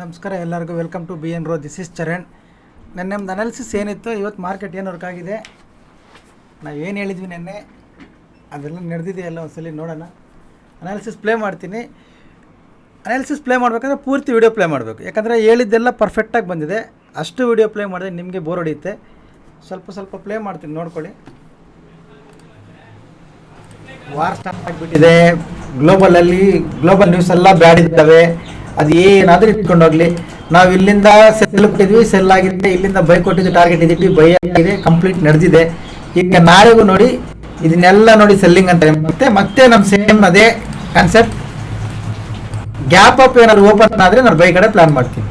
ನಮಸ್ಕಾರ, ಎಲ್ಲರಿಗೂ welcome to B N rho. This is Charan. ನನ್ನ ನಮ್ದು ಅನಾಲಿಸಿಸ್ ಏನಿತ್ತು, ಇವತ್ತು ಮಾರ್ಕೆಟ್ ಏನು ವರ್ಕ್ ಆಗಿದೆ? ನಾವು ಏನು ಹೇಳಿದ್ವಿ ನೆನ್ನೆ? ಅದೆಲ್ಲ ನಡೆದಿದೆಯಲ್ಲ ಒಂದ್ಸಲಿ ನೋಡೋಣ. ಅನಾಲಿಸಿಸ್ ಪ್ಲೇ ಮಾಡ್ತೀನಿ. ಅನಾಲಿಸಿಸ್ ಪ್ಲೇ ಮಾಡಬೇಕಂದ್ರೆ ಪೂರ್ತಿ ವಿಡಿಯೋ ಪ್ಲೇ ಮಾಡಬೇಕು. ಯಾಕಂದರೆ ಹೇಳಿದ್ದೆಲ್ಲ ಪರ್ಫೆಕ್ಟಾಗಿ ಬಂದಿದೆ. ಅಷ್ಟು ವಿಡಿಯೋ ಪ್ಲೇ ಮಾಡಿದ್ರೆ ನಿಮಗೆ ಬೋರ್ ಹೊಡೆಯುತ್ತೆ. ಸ್ವಲ್ಪ ಸ್ವಲ್ಪ ಪ್ಲೇ ಮಾಡ್ತೀನಿ, ನೋಡ್ಕೊಳ್ಳಿ. ವಾರ್ ಸ್ಟಾರ್ಟ್ ಆಗಿಬಿಟ್ಟಿದೆ. ಗ್ಲೋಬಲಲ್ಲಿ ಗ್ಲೋಬಲ್ ನ್ಯೂಸ್ ಎಲ್ಲ ಬ್ಯಾಡ್ ಇದ್ದಾವೆ. ಅದು ಏನಾದರೂ ಇಟ್ಕೊಂಡು ಹೋಗ್ಲಿ. ನಾವು ಇಲ್ಲಿಂದ ಸೆಲ್ ಕೊಟ್ಟಿದ್ವಿ ಸೆಲ್ ಆಗಿದೆ, ಇಲ್ಲಿಂದ ಬೈ ಕೊಟ್ಟಿದ್ವಿ ಟಾರ್ಗೆಟ್ ಇದ್ದಿಟ್ಟು ಬೈ ಆಗಿದೆ ಕಂಪ್ಲೀಟ್ ನಡೆದಿದೆ. ಈಗ ನಾಳೆಗೂ ನೋಡಿ, ಇದನ್ನೆಲ್ಲ ನೋಡಿ ಸೆಲ್ಲಿಂಗ್ ಅಂತ. ಮತ್ತೆ ಮತ್ತೆ ನಮ್ಮ ಸೇಮ್ ಅದೇ ಕಾನ್ಸೆಪ್ಟ್ ಗ್ಯಾಪ್ ಅಪ್ ಏನಾದ್ರು ಓಪನ್ ಆದರೆ ನಾನು ಬೈ ಕಡೆ ಪ್ಲಾನ್ ಮಾಡ್ತೀನಿ.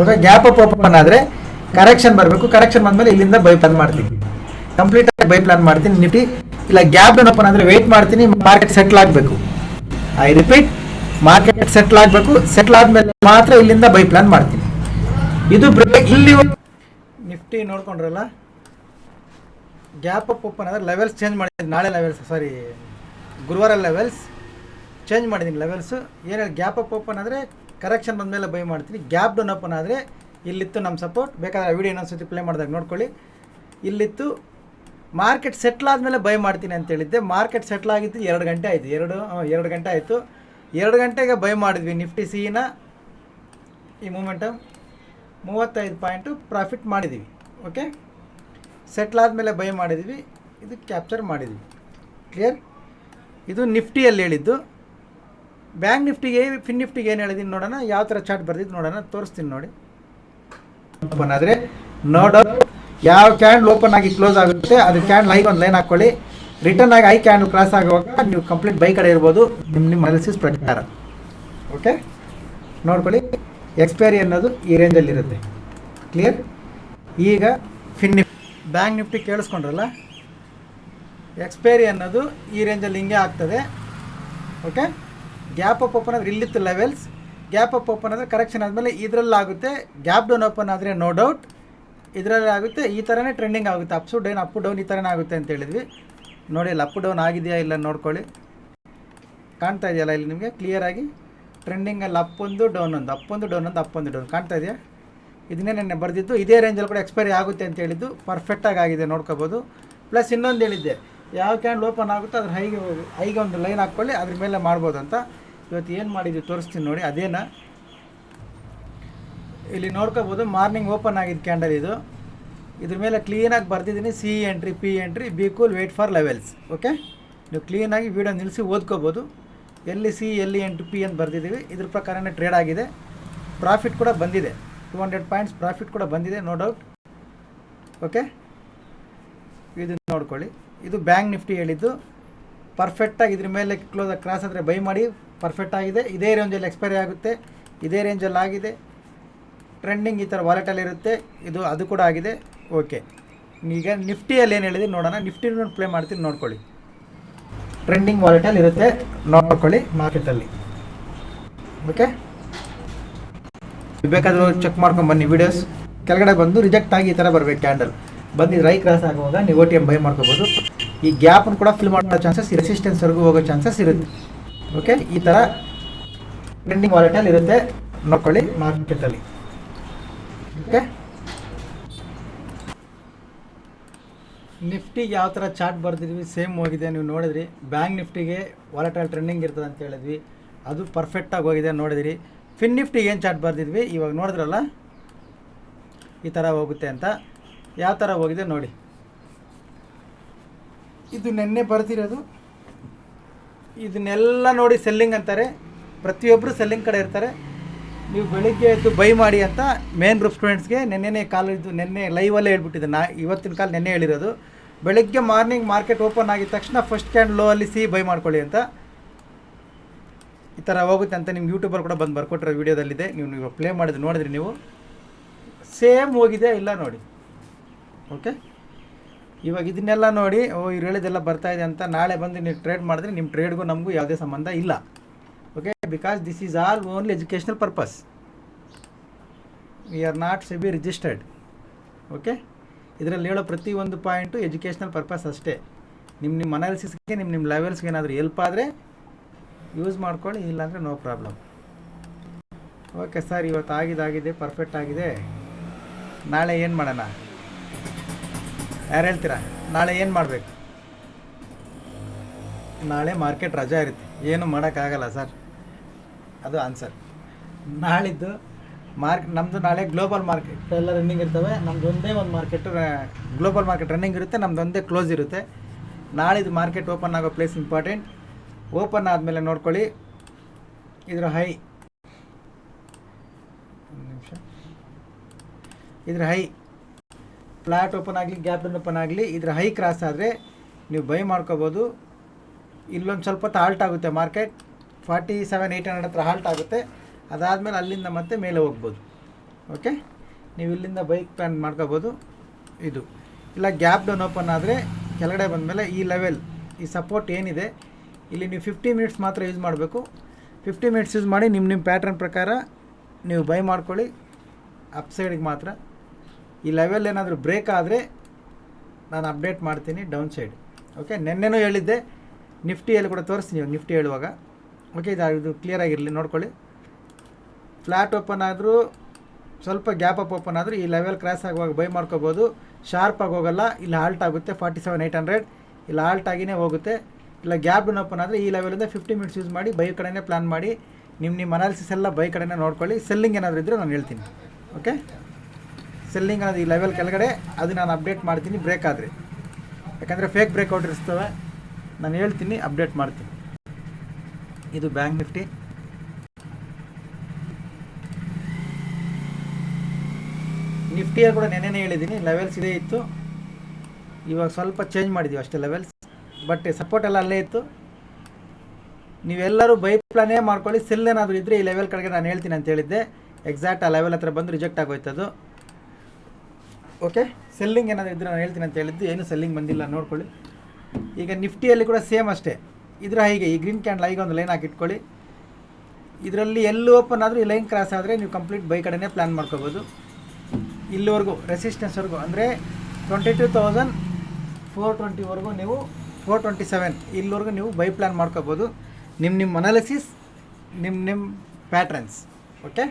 ಓಕೆ ಗ್ಯಾಪ್ ಅಪ್ ಓಪನ್ ಆದರೆ ಕರೆಕ್ಷನ್ ಬರಬೇಕು. ಕರೆಕ್ಷನ್ ಬಂದಮೇಲೆ ಇಲ್ಲಿಂದ ಬೈ ಪ್ಲಾನ್ ಮಾಡ್ತೀನಿ. ಕಂಪ್ಲೀಟ್ ಆಗಿ ಬೈ ಪ್ಲಾನ್ ಮಾಡ್ತೀನಿ ನಿಟ್ಟಿ ಇಲ್ಲ ಗ್ಯಾಪ್ ಡೌನ್ ಓಪನ್ ಅಂದರೆ ವೆಯ್ಟ್ ಮಾಡ್ತೀನಿ ಮಾರ್ಕೆಟ್ ಸೆಟ್ಲ್ ಆಗಬೇಕು. ಐ ರಿಪೀಟ್ ಮಾರ್ಕೆಟ್ ಸೆಟ್ಲ್ ಆಗಬೇಕು. ಸೆಟ್ಲ್ ಆದಮೇಲೆ ಮಾತ್ರ ಇಲ್ಲಿಂದ ಬೈ ಪ್ಲಾನ್ ಮಾಡ್ತೀನಿ. ಇದು ಇಲ್ಲಿ ನಿಫ್ಟಿ ನೋಡ್ಕೊಂಡ್ರಲ್ಲ? ಗ್ಯಾಪ್ ಅಪ್ ಓಪನ್ ಆದರೆ ಲೆವೆಲ್ಸ್ ಚೇಂಜ್ ಮಾಡಿದ್ದೀನಿ. ನಾಳೆ ಲೆವೆಲ್ಸ್ ಸಾರಿ ಗುರುವಾರ ಲೆವೆಲ್ಸ್ ಚೇಂಜ್ ಮಾಡಿದ್ದೀನಿ ಲೆವೆಲ್ಸು ಏನು ಹೇಳಿ ಗ್ಯಾಪ್ ಅಪ್ ಓಪನ್ ಆದರೆ ಕರೆಕ್ಷನ್ ಬಂದಮೇಲೆ ಬೈ ಮಾಡ್ತೀನಿ. ಗ್ಯಾಪ್ ಡೌನ್ ಓಪನ್ ಆದರೆ ಇಲ್ಲಿತ್ತು ನಮ್ಮ ಸಪೋರ್ಟ್ ಬೇಕಾದ್ರೆ ವಿಡಿಯೋ ಇನ್ನೊಂದ್ಸತಿ ಪ್ಲೇ ಮಾಡಿದಾಗ ನೋಡ್ಕೊಳ್ಳಿ. ಇಲ್ಲಿತ್ತು ಮಾರ್ಕೆಟ್ ಸೆಟ್ಲ್ ಆದಮೇಲೆ ಬೈ ಮಾಡ್ತೀನಿ ಅಂತ ಹೇಳಿದ್ದೆ. ಮಾರ್ಕೆಟ್ ಸೆಟ್ಲ್ ಆಗಿದ್ದು ಎರಡು ಗಂಟೆ ಆಯಿತು. ಎರಡು ಎರಡು ಗಂಟೆ ಆಯಿತು. ಎರಡು ಗಂಟೆಗೆ ಬೈ ಮಾಡಿದ್ವಿ ನಿಫ್ಟಿ ಸಿನ ಈ ಮೂಮೆಂಟಮ್ ಮೂವತ್ತೈದು ಪಾಯಿಂಟು ಪ್ರಾಫಿಟ್ ಮಾಡಿದ್ದೀವಿ ಓಕೆ ಸೆಟ್ಲ್ ಆದಮೇಲೆ ಬೈ ಮಾಡಿದ್ವಿ, ಇದು ಕ್ಯಾಪ್ಚರ್ ಮಾಡಿದ್ವಿ. ಕ್ಲಿಯರ್ ಇದು ನಿಫ್ಟಿಯಲ್ಲಿ ಹೇಳಿದ್ದು. ಬ್ಯಾಂಕ್ ನಿಫ್ಟಿಗೆ ಫಿನ್ ನಿಫ್ಟಿಗೆ ಏನು ಹೇಳಿದ್ದೀನಿ ನೋಡೋಣ, ಯಾವ ಥರ ಚಾರ್ಟ್ ಬರ್ದಿದ್ದು ನೋಡೋಣ, ತೋರಿಸ್ತೀನಿ ನೋಡಿ. ಓಪನ್ ಆದರೆ ನೋಡೋ, ಯಾವ ಕ್ಯಾಂಡಲ್ ಓಪನ್ ಆಗಿ ಕ್ಲೋಸ್ ಆಗುತ್ತೆ, ಅದು ಕ್ಯಾಂಡ್ ಲೈಕ್ ಒಂದು ಲೈನ್ ಹಾಕ್ಕೊಳ್ಳಿ ರಿಟರ್ನ್ ಆಗಿ ಐ ಕ್ಯಾನ್ ಕ್ರಾಸ್ ಆಗುವಾಗ ನೀವು ಕಂಪ್ಲೀಟ್ ಬೈ ಕಡೆ ಇರ್ಬೋದು ನಿಮ್ಮ ನಿಮ್ಮ ಅನಾಲಿಸಿಸ್ ಪ್ರಕಾರ. ಓಕೆ ನೋಡ್ಕೊಳ್ಳಿ. ಎಕ್ಸ್ಪೈರಿ ಅನ್ನೋದು ಈ ರೇಂಜಲ್ಲಿರುತ್ತೆ ಕ್ಲಿಯರ್ ಈಗ ಫಿನ್ ಬ್ಯಾಂಕ್ ನಿಫ್ಟಿ ಕೇಳಿಸ್ಕೊಂಡ್ರಲ್ಲ? ಎಕ್ಸ್ಪೈರಿ ಅನ್ನೋದು ಈ ರೇಂಜಲ್ಲಿ ಹಿಂಗೆ ಆಗ್ತದೆ. ಓಕೆ ಗ್ಯಾಪ್ ಅಪ್ ಓಪನ್ ಆದರೆ ಇಲ್ಲಿತ್ತು ಲೆವೆಲ್ಸ್ ಗ್ಯಾಪ್ ಅಪ್ ಓಪನ್ ಆದರೆ ಕರೆಕ್ಷನ್ ಆದಮೇಲೆ ಇದರಲ್ಲಿ ಆಗುತ್ತೆ. ಗ್ಯಾಪ್ ಡೌನ್ ಓಪನ್ ಆದರೆ ನೋ ಡೌಟ್ ಇದರಲ್ಲಿ ಆಗುತ್ತೆ. ಈ ಥರನೇ ಟ್ರೆಂಡಿಂಗ್ ಆಗುತ್ತೆ. ಅಪ್ಸು ಡೈನ್ ಅಪ್ ಡೌನ್ ಈ ಥರನೇ ಆಗುತ್ತೆ ಅಂತ ಹೇಳಿದ್ವಿ. ನೋಡಿ ಇಲ್ಲಿ ಅಪ್ ಡೌನ್ ಆಗಿದೆಯಾ ಇಲ್ಲ ನೋಡ್ಕೊಳ್ಳಿ. ಕಾಣ್ತಾ ಇದೆಯಲ್ಲ ಇಲ್ಲಿ ನಿಮಗೆ? ಕ್ಲಿಯರಾಗಿ ಟ್ರೆಂಡಿಂಗಲ್ಲಿ ಅಪ್ ಒಂದು ಡೌನ್ ಒಂದು. ಅಪ್ ಒಂದು ಡೌನ್ ಒಂದು ಅಪ್ ಒಂದು ಡೌನ್ ಕಾಣ್ತಾ ಇದೆಯಾ? ಇದನ್ನೇ ನೆನ್ನೆ ಬರೆದಿದ್ದು. ಇದೇ ರೇಂಜಲ್ಲಿ ಕೂಡ ಎಕ್ಸ್ಪೈರಿ ಆಗುತ್ತೆ ಅಂತ ಹೇಳಿದ್ದು. ಪರ್ಫೆಕ್ಟಾಗಿ ಆಗಿದೆ ನೋಡ್ಕೋಬೋದು. ಪ್ಲಸ್ ಇನ್ನೊಂದು ಹೇಳಿದ್ದೆ. ಯಾವ ಕ್ಯಾಂಡ್ ಓಪನ್ ಆಗುತ್ತೋ ಅದ್ರ ಹೈಗೆ ಹೋಗಿ, ಹೈಗೆ ಒಂದು ಲೈನ್ ಹಾಕ್ಕೊಳ್ಳಿ, ಅದ್ರ ಮೇಲೆ ಮಾಡ್ಬೋದು ಅಂತ. ಇವತ್ತು ಏನು ಮಾಡಿದ್ವಿ ತೋರಿಸ್ತೀನಿ ನೋಡಿ, ಅದೇನ? ಇಲ್ಲಿ ನೋಡ್ಕೋಬೋದು ಮಾರ್ನಿಂಗ್ ಓಪನ್ ಆಗಿದ್ದು ಕ್ಯಾಂಡಲ್ ಇದು. ಇದ್ರ ಮೇಲೆ ಕ್ಲೀನಾಗಿ ಬರ್ದಿದ್ದೀನಿ C entry P entry B cool wait for levels okay ನೀವು ಕ್ಲೀನಾಗಿ ವೀಡಿಯೋ ನಿಲ್ಲಿಸಿ ಓದ್ಕೋಬೋದು. ಎಲ್ಲಿ ಸಿ ಎಲ್ಲಿ ಎಂಟು ಪಿ ಅಂತ ಬರ್ದಿದ್ದೀವಿ, ಇದ್ರ ಪ್ರಕಾರನೇ ಟ್ರೇಡ್ ಆಗಿದೆ. ಪ್ರಾಫಿಟ್ ಕೂಡ ಬಂದಿದೆ. ಟು ಹಂಡ್ರೆಡ್ ಪಾಯಿಂಟ್ಸ್ ಪ್ರಾಫಿಟ್ ಕೂಡ ಬಂದಿದೆ ನೋ ಡೌಟ್ ಓಕೆ ಇದು ನೋಡ್ಕೊಳ್ಳಿ. ಇದು ಬ್ಯಾಂಕ್ ನಿಫ್ಟಿ ಹೇಳಿದ್ದು. ಪರ್ಫೆಕ್ಟಾಗಿ ಇದ್ರ ಮೇಲೆ ಕ್ಲೋಸ್ ಕ್ರಾಸ್ ಆದರೆ ಬೈ ಮಾಡಿ ಪರ್ಫೆಕ್ಟ್ ಆಗಿದೆ. ಇದೇ ರೇಂಜಲ್ಲಿ ಎಕ್ಸ್ಪೈರಿ ಆಗುತ್ತೆ. ಇದೇ ರೇಂಜಲ್ಲಿ ಆಗಿದೆ. ಟ್ರೆಂಡಿಂಗ್ ಈ ಥರ ವಾಲೆಟಲ್ಲಿ ಇರುತ್ತೆ. ಇದು, ಅದು ಕೂಡ ಆಗಿದೆ. ಓಕೆ. ಈಗ ನಿಫ್ಟಿಯಲ್ಲಿ ಏನು ಹೇಳಿದೆ ನೋಡೋಣ. ನಿಫ್ಟಿ ಪ್ಲೇ ಮಾಡ್ತೀನಿ, ನೋಡ್ಕೊಳ್ಳಿ. ಟ್ರೆಂಡಿಂಗ್ ವಾಲೆಟಲ್ಲಿ ಇರುತ್ತೆ. ನೋಡ್ಕೊಳ್ಳಿ ಮಾರ್ಕೆಟಲ್ಲಿ ಓಕೆ ಬೇಕಾದರೂ ಚೆಕ್ ಮಾಡ್ಕೊಂಡು ಬನ್ನಿ ವೀಡಿಯೋಸ್ ಕೆಳಗಡೆ ಬಂದು ರಿಜೆಕ್ಟ್ ಆಗಿ ಈ ಥರ ಬರಬೇಕು ಕ್ಯಾಂಡಲ್ ಬಂದು ರೈ ಕ್ರಾಸ್ ಆಗುವಾಗ ನೀವು ಓ ಟಿ ಎಂ ಬೈ ಮಾಡ್ಕೋಬೋದು. ಈ ಗ್ಯಾಪನ್ನು ಕೂಡ ಫಿಲ್ ಮಾಡೋ ಚಾನ್ಸಸ್ ರೆಸಿಸ್ಟೆನ್ಸ್ವರೆಗೂ ಹೋಗೋ ಚಾನ್ಸಸ್ ಇರುತ್ತೆ. ಓಕೆ ಈ ಥರ ಟ್ರೆಂಡಿಂಗ್ ವಾಲೆಟಲ್ಲಿ ಇರುತ್ತೆ. ನೋಡ್ಕೊಳ್ಳಿ ಮಾರ್ಕೆಟಲ್ಲಿ ಓಕೆ ನಿಫ್ಟಿಗೆ ಯಾವ ಥರ ಚಾರ್ಟ್ ಬರ್ದಿದ್ವಿ, ಸೇಮ್ ಹೋಗಿದೆ, ನೀವು ನೋಡಿದ್ರಿ. ಬ್ಯಾಂಕ್ ನಿಫ್ಟಿಗೆ ವಾಲಟೈಲ್ ಟ್ರೆಂಡಿಂಗ್ ಇರ್ತದೆ ಅಂತ ಹೇಳಿದ್ವಿ. ಅದು ಪರ್ಫೆಕ್ಟಾಗಿ ಹೋಗಿದೆ, ನೋಡಿದಿರಿ. ಫಿನ್ ನಿಫ್ಟಿಗೆ ಏನು ಚಾರ್ಟ್ ಬರ್ದಿದ್ವಿ? ಇವಾಗ ನೋಡಿದ್ರಲ್ಲ? ಈ ಥರ ಹೋಗುತ್ತೆ ಅಂತ. ಯಾವ ಥರ ಹೋಗಿದೆ ನೋಡಿ. ಇದು ನೆನ್ನೆ ಬರ್ತಿರೋದು ಇದನ್ನೆಲ್ಲ ನೋಡಿ ಸೆಲ್ಲಿಂಗ್ ಅಂತಾರೆ. ಪ್ರತಿಯೊಬ್ಬರು ಸೆಲ್ಲಿಂಗ್ ಕಡೆ ಇರ್ತಾರೆ. ನೀವು ಬೆಳಿಗ್ಗೆ ಎದ್ದು ಬೈ ಮಾಡಿ ಅಂತ ಮೇನ್ ಗ್ರೂಪ್ ಸ್ಟೂಡೆಂಟ್ಸ್ಗೆ ನೆನ್ನೆನೇ ಕಾಲ್ ಇದ್ದು ನೆನ್ನೆ ಲೈವಲ್ಲೇ ಹೇಳ್ಬಿಟ್ಟಿದ್ದೆ. ನಾ ಇವತ್ತಿನ ಕಾಲ ನೆನ್ನೆ ಹೇಳಿರೋದು. ಬೆಳಿಗ್ಗೆ ಮಾರ್ನಿಂಗ್ ಮಾರ್ಕೆಟ್ ಓಪನ್ ಆಗಿದ ತಕ್ಷಣ ಫಸ್ಟ್ ಕ್ಯಾಂಡ್ ಲೋ ಅಲ್ಲಿ ಸಿ ಬೈ ಮಾಡ್ಕೊಳ್ಳಿ ಅಂತ. ಈ ಥರ ಹೋಗುತ್ತೆ ಅಂತ ನಿಮ್ಗೆ ಯೂಟ್ಯೂಬರ್ ಕೂಡ ಬಂದು ಬರ್ಕೊಟ್ಟಿರೋ ವೀಡಿಯೋದಲ್ಲಿದೆ. ನೀವು ನೀವು ಪ್ಲೇ ಮಾಡಿದ್ರೆ ನೋಡಿದ್ರಿ ನೀವು ಸೇಮ್ ಹೋಗಿದೆ ಇಲ್ಲ ನೋಡಿ. ಓಕೆ ಇವಾಗ ಇದನ್ನೆಲ್ಲ ನೋಡಿ, ಓ, ಇವ್ರು ಹೇಳಿದೆಲ್ಲ ಬರ್ತಾ ಇದೆ ಅಂತ ನಾಳೆ ಬಂದು ನೀವು ಟ್ರೇಡ್ ಮಾಡಿದ್ರೆ ನಿಮ್ಮ ಟ್ರೇಡ್ಗೂ ನಮಗೂ ಯಾವುದೇ ಸಂಬಂಧ ಇಲ್ಲ. Okay because this is all only educational purpose we are not SEBI registered okay ಇದರಲ್ಲಿ ಹೇಳೋ ಪ್ರತಿ ಒಂದು ಪಾಯಿಂಟು ಎಜುಕೇಷನಲ್ ಪರ್ಪಸ್ ಅಷ್ಟೇ. ನಿಮ್ಮ ನಿಮ್ಮ ಅನಾಲಿಸಿಸ್ಗೆ ನಿಮ್ಮ ನಿಮ್ಮ ಲೆವೆಲ್ಸ್ಗೆ ಏನಾದರೂ ಹೆಲ್ಪ್ ಆದರೆ ಯೂಸ್ ಮಾಡ್ಕೊಳ್ಳಿ, ಇಲ್ಲಾಂದರೆ ನೋ ಪ್ರಾಬ್ಲಮ್ ಓಕೆ ಸರ್ ಇವತ್ತು ಆಗಿದಾಗಿದೆ ಪರ್ಫೆಕ್ಟ್ ಆಗಿದೆ. ನಾಳೆ ಏನು ಮಾಡೋಣ? ಯಾರು ಹೇಳ್ತೀರಾ? ನಾಳೆ ಏನು ಮಾಡಬೇಕು? ನಾಳೆ ಮಾರ್ಕೆಟ್ ರಜಾ ಇರುತ್ತೆ. ಏನು ಮಾಡೋಕ್ಕಾಗಲ್ಲ ಸರ್ ಅದು ಆನ್ಸರ್ ನಾಳಿದ್ದು ಮಾರ್ಕ್ ನಮ್ಮದು ನಾಳೆ ಗ್ಲೋಬಲ್ ಮಾರ್ಕೆಟ್ ಎಲ್ಲ ರನ್ನಿಂಗ್ ಇರ್ತವೆ. ನಮ್ದು ಒಂದೇ ಒಂದು ಮಾರ್ಕೆಟ್ ಗ್ಲೋಬಲ್ ಮಾರ್ಕೆಟ್ ರನ್ನಿಂಗ್ ಇರುತ್ತೆ. ನಮ್ದು ಒಂದೇ ಕ್ಲೋಸ್ ಇರುತ್ತೆ. ನಾಳಿದ್ದು ಮಾರ್ಕೆಟ್ ಓಪನ್ ಆಗೋ ಪ್ಲೇಸ್ ಇಂಪಾರ್ಟೆಂಟ್ ಓಪನ್ ಆದಮೇಲೆ ನೋಡ್ಕೊಳ್ಳಿ. ಇದರ ಹೈ ನಿಮಿಷ. ಇದರ ಹೈ ಫ್ಲಾಟ್ ಓಪನ್ ಆಗಲಿ ಗ್ಯಾಪ್ ಓಪನ್ ಆಗಲಿ, ಇದರ ಹೈ ಕ್ರಾಸ್ ಆದರೆ ನೀವು ಬೈ ಮಾಡ್ಕೋಬೋದು. ಇಲ್ಲೊಂದು ಸ್ವಲ್ಪ ಹೊತ್ತು ಹಾಲ್ಟ್ ಆಗುತ್ತೆ market forty seven eight hundred ಹತ್ರ ಹಾಲ್ಟ್ ಆಗುತ್ತೆ. ಅದಾದಮೇಲೆ ಅಲ್ಲಿಂದ ಮತ್ತೆ ಮೇಲೆ ಹೋಗ್ಬೋದು. ಓಕೆ ನೀವು ಇಲ್ಲಿಂದ ಬೈಕ್ ಪ್ಲ್ಯಾನ್ ಮಾಡ್ಕೋಬೋದು. ಇದು. ಇಲ್ಲ ಗ್ಯಾಪ್ ಡೌನ್ ಓಪನ್ ಆದರೆ ಕೆಳಗಡೆ ಬಂದಮೇಲೆ ಈ ಲೆವೆಲ್ ಈ ಸಪೋರ್ಟ್ ಏನಿದೆ, ಇಲ್ಲಿ ನೀವು ಫಿಫ್ಟಿ ಮಿನಿಟ್ಸ್ ಮಾತ್ರ ಯೂಸ್ ಮಾಡಬೇಕು. ಫಿಫ್ಟಿ ಮಿನಿಟ್ಸ್ ಯೂಸ್ ಮಾಡಿ ನಿಮ್ಮ ನಿಮ್ಮ ಪ್ಯಾಟ್ರನ್ ಪ್ರಕಾರ ನೀವು ಬೈ ಮಾಡ್ಕೊಳ್ಳಿ. ಅಪ್ ಸೈಡಿಗೆ ಮಾತ್ರ. ಈ ಲೆವೆಲ್ ಏನಾದರೂ ಬ್ರೇಕ್ ಆದರೆ ನಾನು ಅಪ್ಡೇಟ್ ಮಾಡ್ತೀನಿ ಡೌನ್ ಸೈಡ್ ಓಕೆ ನೆನ್ನೆನೂ ಹೇಳಿದ್ದೆ. ನಿಫ್ಟಿಯಲ್ಲಿ ಕೂಡ ತೋರಿಸ್ತೀನಿ ನಿಫ್ಟಿ ಹೇಳುವಾಗ. ಓಕೆ ಇದು ಇದು ಕ್ಲಿಯರ್ ಆಗಿರಲಿ, ನೋಡ್ಕೊಳ್ಳಿ. ಫ್ಲ್ಯಾಟ್ ಓಪನ್ ಆದರೂ ಸ್ವಲ್ಪ ಗ್ಯಾಪ್ ಅಪ್ ಓಪನ್ ಆದರೂ ಈ ಲೆವೆಲ್ ಕ್ರಾಸ್ ಆಗುವಾಗ ಬೈ ಮಾಡ್ಕೋಬೋದು. ಶಾರ್ಪ್ ಆಗಿ ಹೋಗಲ್ಲ, ಇಲ್ಲಿ ಹಾಲ್ಟ್ ಆಗುತ್ತೆ ಫಾರ್ಟಿ ಸೆವೆನ್ ಏಯ್ಟ್ ಹಂಡ್ರೆಡ್ ಇಲ್ಲಿ ಹಾಲ್ಟ್ ಆಗಿನೇ ಹೋಗುತ್ತೆ. ಇಲ್ಲ ಗ್ಯಾಪ್ ಡೌನ್ ಓಪನ್ ಆದರೆ ಈ ಲೆವೆಲಿಂದ ಫಿಫ್ಟಿ ಮಿನಿಟ್ಸ್ ಯೂಸ್ ಮಾಡಿ, ಬೈ ಕಡೆನೇ ಪ್ಲ್ಯಾನ್ ಮಾಡಿ. ನಿಮ್ಮ ನಿಮ್ಮ ಅನಾಲಿಸಿಸ್ ಎಲ್ಲ ಬೈ ಕಡೆನೇ ನೋಡ್ಕೊಳ್ಳಿ. ಸೆಲ್ಲಿಂಗ್ ಏನಾದರೂ ಇದ್ದರೆ ನಾನು ಹೇಳ್ತೀನಿ. ಓಕೆ ಸೆಲ್ಲಿಂಗ್ ಅನ್ನೋದು ಈ ಲೆವೆಲ್ ಕೆಳಗಡೆ, ಅದು ನಾನು ಅಪ್ಡೇಟ್ ಮಾಡ್ತೀನಿ ಬ್ರೇಕ್ ಆದರೆ. ಯಾಕಂದರೆ ಫೇಕ್ ಬ್ರೇಕ್ಔಟ್ ಇರ್ತವೆ ನಾನು ಹೇಳ್ತೀನಿ ಅಪ್ಡೇಟ್ ಮಾಡ್ತೀನಿ. ಇದು ಬ್ಯಾಂಕ್ ನಿಫ್ಟಿ ನಿಫ್ಟಿಯಲ್ಲಿ ಕೂಡ ನೆನೆನೇ ಹೇಳಿದ್ದೀನಿ ಲೆವೆಲ್ಸ್ ಇದೇ ಇತ್ತು. ಇವಾಗ ಸ್ವಲ್ಪ ಚೇಂಜ್ ಮಾಡಿದ್ದೀವಿ ಅಷ್ಟೇ ಲೆವೆಲ್ಸ್ ಬಟ್ ಸಪೋರ್ಟ್ ಎಲ್ಲ ಅಲ್ಲೇ ಇತ್ತು. ನೀವೆಲ್ಲರೂ ಬೈ ಪ್ಲಾನೇ ಮಾಡ್ಕೊಳ್ಳಿ ಸೆಲ್ ಏನಾದರೂ ಇದ್ದರೆ ಈ ಲೆವೆಲ್ ಕಡೆಗೆ ನಾನು ಹೇಳ್ತೀನಿ ಅಂತ ಹೇಳಿದ್ದೆ. ಎಕ್ಸಾಕ್ಟ್ ಆ ಲೆವೆಲ್ ಹತ್ರ ಬಂದು ರಿಜೆಕ್ಟ್ ಆಗೋಯ್ತದು ಓಕೆ ಸೆಲ್ಲಿಂಗ್ ಏನಾದರೂ ಇದ್ದರೆ ನಾನು ಹೇಳ್ತೀನಿ ಅಂತ ಹೇಳಿದ್ದು. ಏನು ಸೆಲ್ಲಿಂಗ್ ಬಂದಿಲ್ಲ ನೋಡ್ಕೊಳ್ಳಿ. ಈಗ ನಿಫ್ಟಿಯಲ್ಲಿ ಕೂಡ ಸೇಮ್ ಅಷ್ಟೇ. ಇದರ ಹೀಗೆ ಈ ಗ್ರೀನ್ ಕ್ಯಾಂಡಲ್ ಹೀಗೆ ಒಂದು ಲೈನ್ ಹಾಕಿಟ್ಕೊಳ್ಳಿ ಇದರಲ್ಲಿ ಎಲ್ಲಿ ಓಪನ್ ಆದರೂ ಈ ಲೈನ್ ಕ್ರಾಸ್ ಆದರೆ ನೀವು ಕಂಪ್ಲೀಟ್ ಬೈ ಕಡೆನೇ ಪ್ಲ್ಯಾನ್ ಮಾಡ್ಕೋಬೋದು. ಇಲ್ಲಿವರೆಗೂ ರೆಸಿಸ್ಟೆನ್ಸ್ವರೆಗೂ ಅಂದರೆ ಟ್ವೆಂಟಿ ಟು ತೌಸಂಡ್ ಫೋರ್ ಟ್ವೆಂಟಿವರೆಗೂ ನೀವು ಫೋರ್ ಟ್ವೆಂಟಿ ಸೆವೆನ್ ಇಲ್ಲಿವರೆಗೂ ನೀವು ಬೈ ಪ್ಲ್ಯಾನ್ ಮಾಡ್ಕೋಬೋದು. ನಿಮ್ಮ ನಿಮ್ಮ ಅನಾಲಿಸಿಸ್ ನಿಮ್ಮ ನಿಮ್ಮ ಪ್ಯಾಟ್ರನ್ಸ್ ಓಕೆ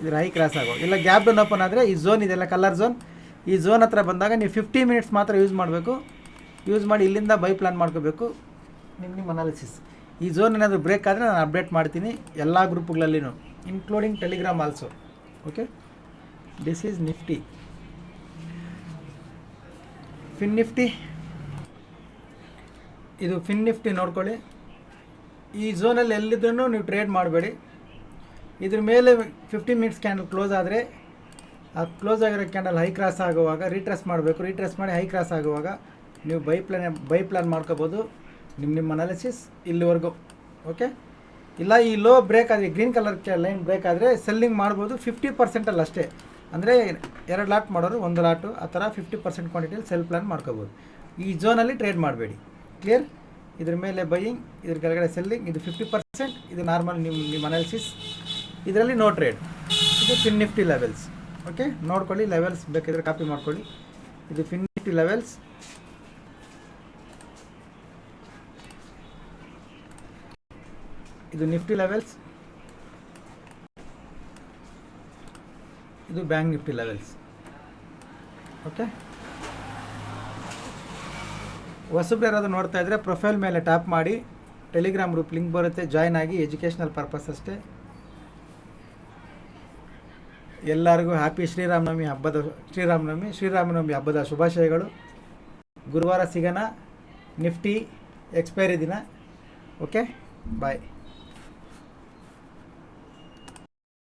ಇದು ಹೈ ಕ್ರಾಸ್ ಆಗೋ, ಇಲ್ಲ ಗ್ಯಾಪ್ ಡೌನ್ ಓಪನ್ ಆದರೆ ಈ ಝೋನ್ ಇದೆಲ್ಲ ಕಲರ್ ಝೋನ್ ಈ ಝೋನ್ ಹತ್ರ ಬಂದಾಗ ನೀವು ಫಿಫ್ಟಿ ಮಿನಿಟ್ಸ್ ಮಾತ್ರ ಯೂಸ್ ಮಾಡಬೇಕು. ಯೂಸ್ ಮಾಡಿ ಇಲ್ಲಿಂದ ಬೈ ಪ್ಲ್ಯಾನ್ ಮಾಡ್ಕೋಬೇಕು. ನಿಮ್ಮ ನಿಮ್ಮ ಅನಾಲಿಸಿಸ್ ಈ ಝೋನ್ ಏನಾದರೂ ಬ್ರೇಕ್ ಆದರೆ ನಾನು ಅಪ್ಡೇಟ್ ಮಾಡ್ತೀನಿ ಎಲ್ಲ ಗ್ರೂಪ್ಗಳಲ್ಲಿನೂ including Telegram also okay this is nifty. Fin Nifty ಇದು ಫಿನ್ ನಿಫ್ಟಿ ನೋಡ್ಕೊಳ್ಳಿ. ಈ ಝೋನಲ್ಲಿ ಎಲ್ಲಿದ್ರೂ ನೀವು ಟ್ರೇಡ್ ಮಾಡಬೇಡಿ. ಇದ್ರ ಮೇಲೆ ಫಿಫ್ಟಿ ಮಿನಿಟ್ಸ್ ಕ್ಯಾಂಡಲ್ ಕ್ಲೋಸ್ ಆದರೆ, ಆ ಕ್ಲೋಸ್ ಆಗಿರೋ ಕ್ಯಾಂಡಲ್ ಹೈ ಕ್ರಾಸ್ ಆಗುವಾಗ ರೀಟ್ರೆಸ್ ಮಾಡಬೇಕು. ರೀಟ್ರೆಸ್ ಮಾಡಿ ಹೈ ಕ್ರಾಸ್ ಆಗುವಾಗ ನೀವು ಬೈ ಪ್ಲಾನ್ ಬೈ ಪ್ಲಾನ್ ಮಾಡ್ಕೋಬೋದು. ನಿಮ್ಮ ನಿಮ್ಮ ಅನಾಲಿಸಿಸ್ ಇಲ್ಲಿವರೆಗೂ. ಓಕೆ ಇಲ್ಲ, ಈ ಲೋ ಬ್ರೇಕ್ ಆದರೆ ಗ್ರೀನ್ ಕಲರ್ ಲೈನ್ ಬ್ರೇಕ್ ಆದರೆ ಸೆಲ್ಲಿಂಗ್ ಮಾಡ್ಬೋದು. ಫಿಫ್ಟಿ ಪರ್ಸೆಂಟಲ್ಲಿ ಅಷ್ಟೇ ಅಂದರೆ ಎರಡು ಲಾಟ್ ಮಾಡೋರು, ಒಂದು ಲಾಟು ಆ ಥರ ಫಿಫ್ಟಿ ಪರ್ಸೆಂಟ್ ಕ್ವಾಂಟಿಟಿಯಲ್ಲಿ ಸೆಲ್ ಪ್ಲಾನ್ ಮಾಡ್ಕೋಬೋದು. ಈ ಝೋನಲ್ಲಿ ಟ್ರೇಡ್ ಮಾಡಬೇಡಿ. ಕ್ಲಿಯರ್ ಇದ್ರ ಮೇಲೆ ಬೈಯಿಂಗ್ ಇದ್ರ ಕೆಳಗಡೆ ಸೆಲ್ಲಿಂಗ್ ಇದು ಫಿಫ್ಟಿ ಪರ್ಸೆಂಟ್ ಇದು ನಾರ್ಮಲ್ ನಿಮ್ಮ ನಿಮ್ಮ ಅನಾಲಿಸಿಸ್ ಇದರಲ್ಲಿ ನೋ ಟ್ರೇಡ್ ಇದು ಫಿನ್ ನಿಫ್ಟಿ ಲೆವೆಲ್ಸ್ ಓಕೆ ನೋಡ್ಕೊಳ್ಳಿ ಲೆವೆಲ್ಸ್ ಬೇಕಿದ್ರೆ ಕಾಪಿ ಮಾಡ್ಕೊಳ್ಳಿ. ಇದು ಫಿನ್ ನಿಫ್ಟಿ ಲೆವೆಲ್ಸ್ ಇದು ನಿಫ್ಟಿ ಲೆವೆಲ್ಸ್ ಇದು ಬ್ಯಾಂಕ್ ನಿಫ್ಟಿ ಲೆವೆಲ್ಸ್ ಓಕೆ ಹೊಸಬ್ರು ಯಾರಾದರೂ ನೋಡ್ತಾ ಇದ್ದರೆ ಪ್ರೊಫೈಲ್ ಮೇಲೆ ಟ್ಯಾಪ್ ಮಾಡಿ ಟೆಲಿಗ್ರಾಮ್ ಗ್ರೂಪ್ ಲಿಂಕ್ ಬರುತ್ತೆ ಜಾಯ್ನ್ ಆಗಿ ಎಜುಕೇಷನಲ್ ಪರ್ಪಸ್ ಅಷ್ಟೇ. ಎಲ್ಲರಿಗೂ ಹ್ಯಾಪಿ ಶ್ರೀರಾಮನವಮಿ ಹಬ್ಬದ, ಶ್ರೀರಾಮನವಮಿ ಶ್ರೀರಾಮನವಮಿ ಹಬ್ಬದ ಶುಭಾಶಯಗಳು. ಗುರುವಾರ ಸಿಗೋಣ ನಿಫ್ಟಿ ಎಕ್ಸ್ಪೈರಿ ದಿನ. Okay bye